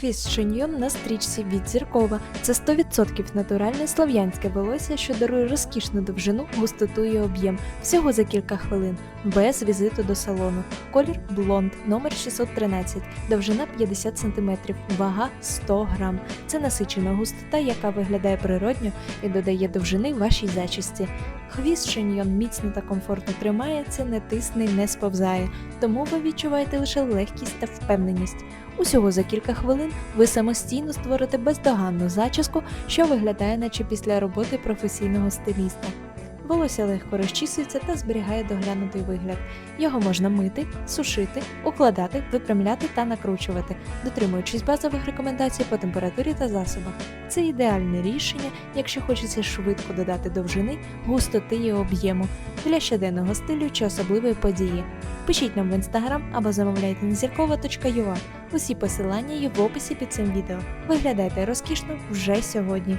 Хвіст шиньйон на стрічці від зіркова. Це 100% натуральне слов'янське волосся, що дарує розкішну довжину, густоту і об'єм. Всього за кілька хвилин, без візиту до салону. Колір блонд, номер 613, довжина 50 см, вага 100 грам. Це насичена густота, яка виглядає природньо і додає довжини вашій зачісті. Хвіст шиньйон міцно та комфортно тримається, не тисне не сповзає, тому ви відчуваєте лише легкість та впевненість. Усього за кілька хвилин ви самостійно створите бездоганну зачіску, що виглядає наче після роботи професійного стиліста. Волосся легко розчісується та зберігає доглянутий вигляд. Його можна мити, сушити, укладати, випрямляти та накручувати, дотримуючись базових рекомендацій по температурі та засобах. Це ідеальне рішення, якщо хочеться швидко додати довжини, густоти і об'єму для щоденного стилю чи особливої події. Пишіть нам в інстаграм або замовляйте на зіркова.ua. Усі посилання є в описі під цим відео. Виглядайте розкішно вже сьогодні.